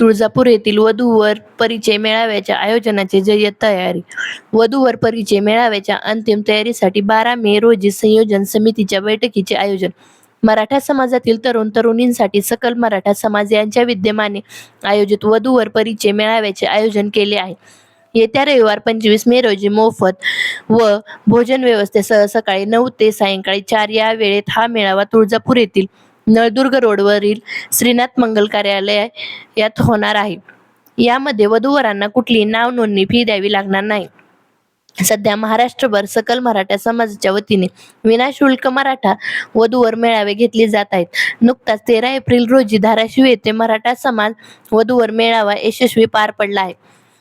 तुळजापूर येथील वधूवर परिचय मेळाव्याच्या आयोजनाची जय्यत तयारी. वधूवर परिचय मेळाव्याच्या अंतिम तयारीसाठी बारा मे रोजी संयोजन समितीच्या बैठकीचे आयोजन. मराठा समाजातील तरुण तरुणींसाठी सकल मराठा समाज यांच्या विद्यमाने आयोजित वधूवर परिचय मेळाव्याचे आयोजन केले आहे. येत्या रविवार पंचवीस मे रोजी मोफत व भोजन व्यवस्थेसह सकाळी नऊ ते सायंकाळी चार या वेळेत हा मेळावा तुळजापूर येथील नळदुर्ग रोडवरील श्रीनाथ मंगल कार्यालय यात होणार आहे. यामध्ये वधूवरांना कुठली नाव नोंदणी फी द्यावी लागणार नाही. सध्या महाराष्ट्रभर सकल मराठा समाजाच्या वतीने विनाशुल्क मराठा वधूवर मेळावे घेतले जात आहेत. नुकताच तेरा एप्रिल रोजी धाराशिव येथे मराठा समाज वधूवर मेळावा यशस्वी पार पडला आहे.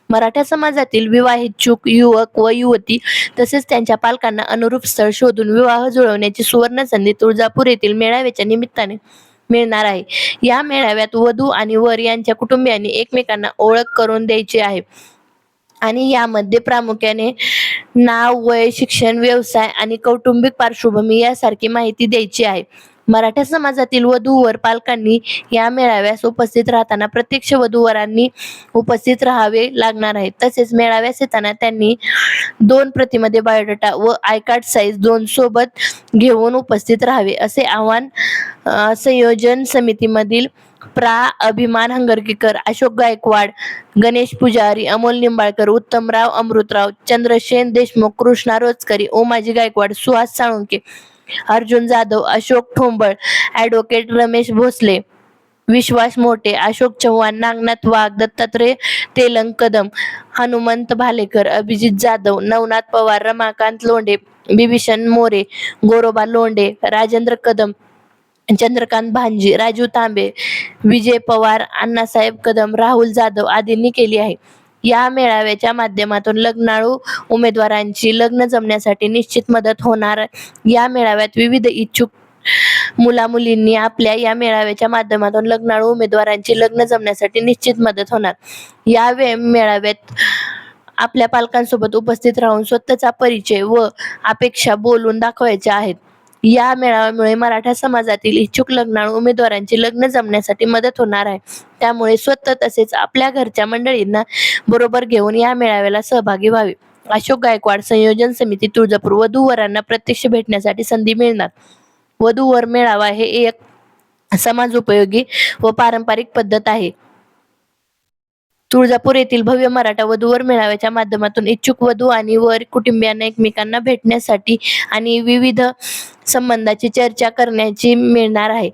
मराठा समाजातील विवाहितचूक युवक व युवती तसेच त्यांच्या पालकांना अनुरूप स्थळ शोधून विवाह जुळवण्याची सुवर्ण संधी तुळजापूर येथील मेळाव्याच्या निमित्ताने मिळणार आहे. या मेळाव्यात वधू आणि वर यांच्या कुटुंबियांनी एकमेकांना ओळख करून द्यायची आहे. आणि यामध्ये प्रामुख्याने नाव वय शिक्षण व्यवसाय आणि कौटुंबिक पार्श्वभूमी यासारखी माहिती द्यायची आहे. मराठा समाजातील वधूवर पालकांनी या मेळाव्यास उपस्थित राहताना प्रत्यक्ष वधूवरांनी उपस्थित राहावे लागणार आहे. तसेच मेळाव्यास येताना त्यांनी दोन प्रतिमध्ये बायोडाटा व आय कार्ड साईज दोन सोबत घेऊन उपस्थित राहावे असे आवाहन संयोजन समितीमधील प्रा. अभिमान हंगरकीकर अशोक गायकवाड गणेश पुजारी अमोल निंबाळकर उत्तमराव अमृतराव चंद्रशेन देशमुख कृष्णा रोजकरी ओमाजी गायकवाड सुहास साळुंके अर्जुन जाधव अशोक ठोंबळ ॲडव्होकेट रमेश भोसले विश्वास मोठे अशोक चव्हाण नागनाथ वाघ दत्तात्रय तेलंग कदम हनुमंत भालेकर अभिजित जाधव नवनाथ पवार रमाकांत लोंढे बिभीषण मोरे गोरोबा लोंढे राजेंद्र कदम चंद्रकांत भांजी राजू तांबे विजय पवार अण्णासाहेब कदम राहुल जाधव आदींनी केली आहे. या मेळाव्याच्या माध्यमातून लग्नाळू उमेदवारांची लग्न जमण्यासाठी निश्चित मदत होणार. या मेळाव्यात विविध इच्छुक मुला मुलींनी आपल्या या मेळाव्याच्या माध्यमातून लग्नाळू उमेदवारांची लग्न जमण्यासाठी निश्चित मदत होणार. या वे मेळाव्यात आपल्या पालकांसोबत उपस्थित राहून स्वतःचा परिचय व अपेक्षा बोलून दाखवायच्या आहेत. या मेळाव्यामुळे मराठा समाजातील इच्छुक लग्नाळू उमेदवारांची लग्न जमण्यासाठी मदत होणार आहे. त्यामुळे स्वतः तसेच आपल्या घरच्या मंडळींना बरोबर घेऊन या मेळाव्याला सहभागी व्हावे. अशोक गायकवाड संयोजन समिती तुळजापूर वधूवरांना प्रत्यक्ष भेटण्यासाठी संधी मिळणार. वधूवर मेळावा हे एक समाज उपयोगी व पारंपरिक पद्धत आहे. तुळजापूर येथील भव्य मराठा वधूवर मेळाव्याच्या माध्यमातून इच्छुक वधू आणि वर कुटुंबियांना एकमेकांना भेटण्यासाठी आणि विविध संबंधाची चर्चा करण्याची मिळणार आहे.